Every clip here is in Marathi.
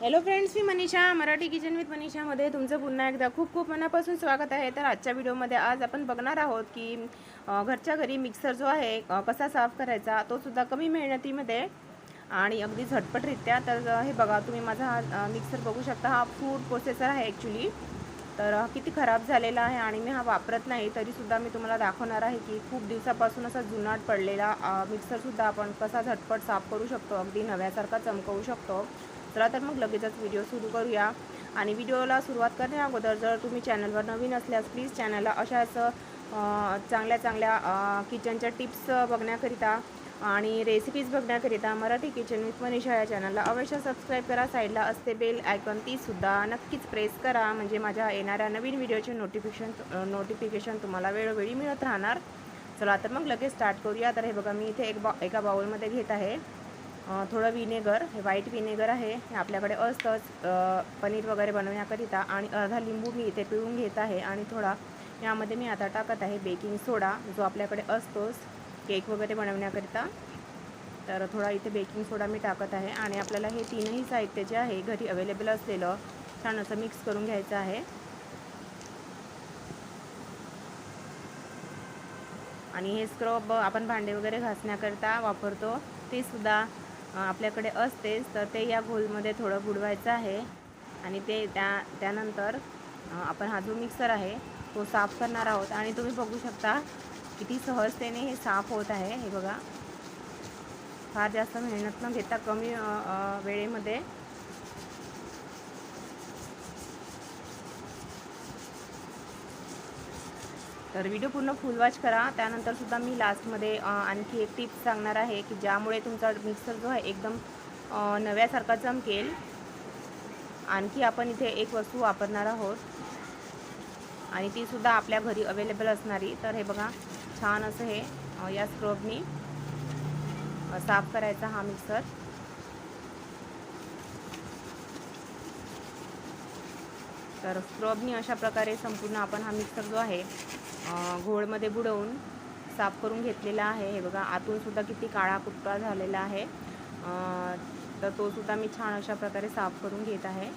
हॅलो फ्रेंड्स मी मनीषा मराठी किचन विथ मनीषामध्ये तुमचं पुन्हा एकदा खूप खूप मनापासून स्वागत आहे. तर आजच्या व्हिडिओमध्ये आज आपण बघणार आहोत की घरच्या घरी मिक्सर जो आहे कसा साफ करायचा तो सुद्धा कमी मेहनतीमध्ये आणि अगदी झटपटरित्या. तर हे बघा तुम्ही माझा हा मिक्सर बघू शकता. हा फूड प्रोसेसर आहे ॲक्च्युली तर किती खराब झालेला आहे आणि मी हा वापरत नाही तरीसुद्धा मी तुम्हाला दाखवणार आहे की खूप दिवसापासून असा जुनाट पडलेला मिक्सरसुद्धा आपण कसा झटपट साफ करू शकतो अगदी नव्यासारखा चमकवू शकतो. चला तर मग लगेचच व्हिडिओ सुरू करूया. आणि व्हिडिओला सुरुवात करण्या अगोदर जर तुम्ही चॅनलवर नवीन असल्यास प्लीज चॅनलला अशाच चांगल्या चांगल्या किचनच्या टिप्स बघण्याकरिता आणि रेसिपीज बघण्याकरिता मराठी किचन विथ मनीषा या चॅनलला अवश्य सबस्क्राईब करा. साईडला असते बेल आयकॉन तीसुद्धा नक्कीच प्रेस करा. म्हणजे माझ्या येणाऱ्या नवीन व्हिडिओचे नोटिफिकेशन नोटिफिकेशन तुम्हाला वेळोवेळी मिळत राहणार. चला तर मग लगेच स्टार्ट करूया. तर हे बघा मी इथे एक बा एका बाउलमध्ये घेत आहे. थोडं विनेगर हे व्हाईट विनेगर आहे. हे आपल्याकडे असतंच पनीर वगैरे बनवण्याकरिता. आणि अर्धा लिंबू मी इथे पिळून घेत आहे. आणि थोडा यामध्ये मी आता टाकत आहे बेकिंग सोडा जो आपल्याकडे असतोच केक वगैरे बनवण्याकरिता. तर थोडा इथे बेकिंग सोडा मी टाकत आहे. आणि आपल्याला हे तीनही साहित्य जे आहे घरी अवेलेबल असलेलं छान असं मिक्स करून घ्यायचं आहे. आणि हे स्क्रब आपण भांडे वगैरे घासण्याकरता वापरतो. ते सुद्धा आपल्याकडे असतेच तर ते या घोलमध्ये थोडं बुडवायचं आहे. आणि ते त्या त्यानंतर आपण हा जो मिक्सर आहे तो साफ करणार आहोत. आणि तुम्ही बघू शकता किती सहजतेने हे साफ होत आहे. हे बघा. फार जास्त मेहनत न घेता कमी वेळेमध्ये तर व्हिडिओ पूर्ण फुल वॉच करा. त्यानंतरसुद्धा मी लास्टमध्ये आणखी एक टिप्स सांगणार आहे की ज्यामुळे तुमचा मिक्सर जो आहे एकदम नव्यासारखा चमकेल. आणखी आपण इथे एक वस्तू वापरणार आहोत. आणि तीसुद्धा आपल्या घरी अवेलेबल असणारी. तर हे बघा छान असं हे या स्क्रबनी साफ करायचा हा मिक्सर तर स्क्रबनी अशा प्रकारे संपूर्ण आपण हा मिक्सर जो आहे घोळमध्ये बुडवून साफ करून घेतलेला आहे. हे बघा आतूनसुद्धा किती काळा कुट्टा झालेला आहे. तर तो सुद्धा मी छान अशा प्रकारे साफ करून घेत आहे.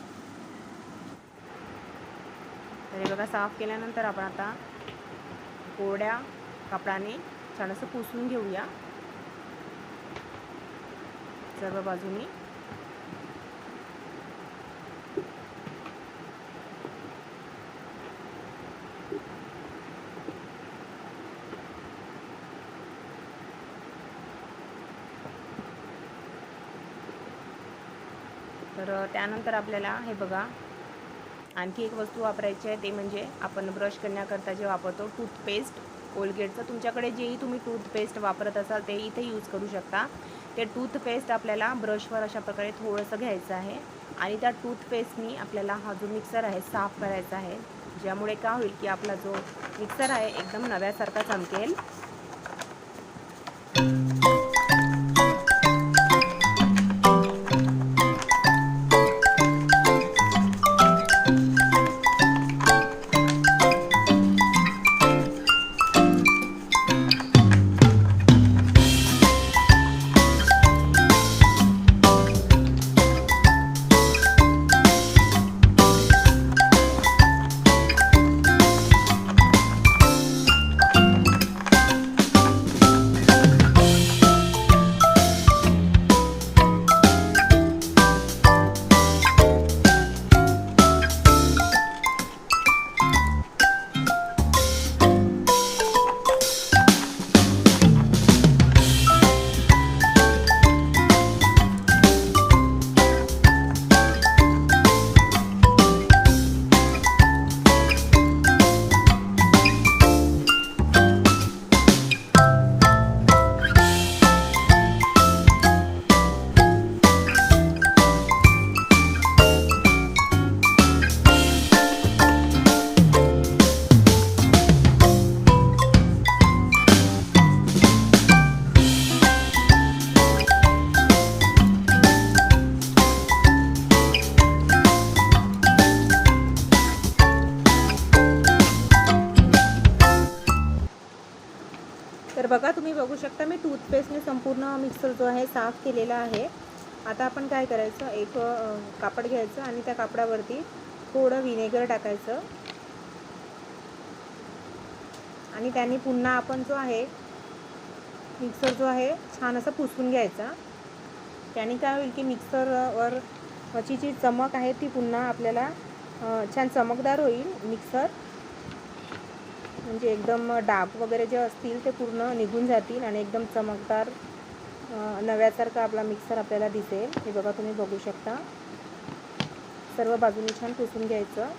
तर हे बघा साफ केल्यानंतर आपण आता कोरड्या कपडाने छान असं पुसून घेऊया. सर्व बाजूनी. तर त्यानंतर आपल्याला हे बघा आणखी एक वस्तू वापरायची आहे ते म्हणजे आपण ब्रश करण्याकरता जे वापरतो टूथपेस्ट. कोलगेटचं तुमच्याकडे जेही तुम्ही टूथपेस्ट वापरत असाल ते इथे यूज करू शकता. ते टूथपेस्ट आपल्याला ब्रशवर अशा प्रकारे थोडंसं घ्यायचं आहे. आणि त्या टूथपेस्टनी आपल्याला हा जो मिक्सर आहे साफ करायचा आहे. ज्यामुळे काय होईल की आपला जो मिक्सर आहे एकदम नव्यासारखा चमकेल. तर बघा तुम्ही बघू शकता मी टूथपेस्टने संपूर्ण मिक्सर जो आहे साफ केलेला आहे. आता आपण काय करायचं एक कापड घ्यायचं आणि त्या कापडावरती थोडं विनेगर टाकायचं. आणि त्याने पुन्हा आपण जो आहे मिक्सर जो आहे छान असा पुसून घ्यायचा. त्याने काय होईल की मिक्सरवर जी चमक आहे ती पुन्हा आपल्याला छान चमकदार होईल मिक्सर म्हणजे एकदम डाग वगैरे जे असतील ते पूर्ण निघून जातील आणि एकदम चमकदार नव्यासारखा आपला मिक्सर आपल्याला दिसेल. हे बघा तुम्ही बघू शकता. सर्व बाजूनी छान पुसून घ्यायचं.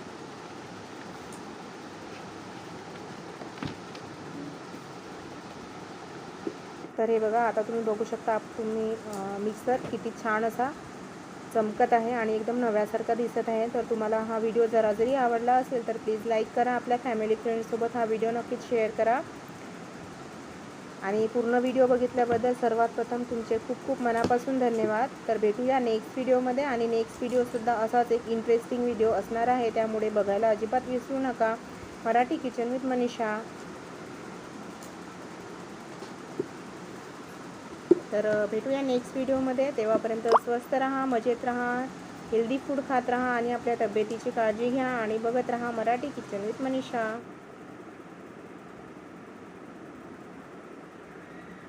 तर हे बघा आता तुम्ही बघू शकता आप- तुम्ही मिक्सर किती छान असा चमकत आहे आणि एकदम नव्यासारखा दिसत आहे. तर तुम्हाला हा व्हिडिओ जरा जरी आवडला असेल तर प्लीज लाईक करा. आपल्या फॅमिली फ्रेंड्ससोबत हा व्हिडिओ नक्कीच शेअर करा. आणि पूर्ण व्हिडिओ बघितल्याबद्दल सर्वात प्रथम तुमचे खूप खूप मनापासून धन्यवाद. तर भेटूया नेक्स्ट व्हिडिओमध्ये आणि नेक्स्ट व्हिडिओसुद्धा असाच एक इंटरेस्टिंग व्हिडिओ असणार आहे. त्यामुळे बघायला अजिबात विसरू नका. Marathi kitchen with Manisha. तर भेटूया नेक्स्ट व्हिडिओमध्ये तेव्हापर्यंत स्वस्त राहा मजेत राहा हेल्दी फूड खात राहा आणि आपल्या तब्येतीची काळजी घ्या आणि बघत राहा मराठी किचन विथ मनीषा.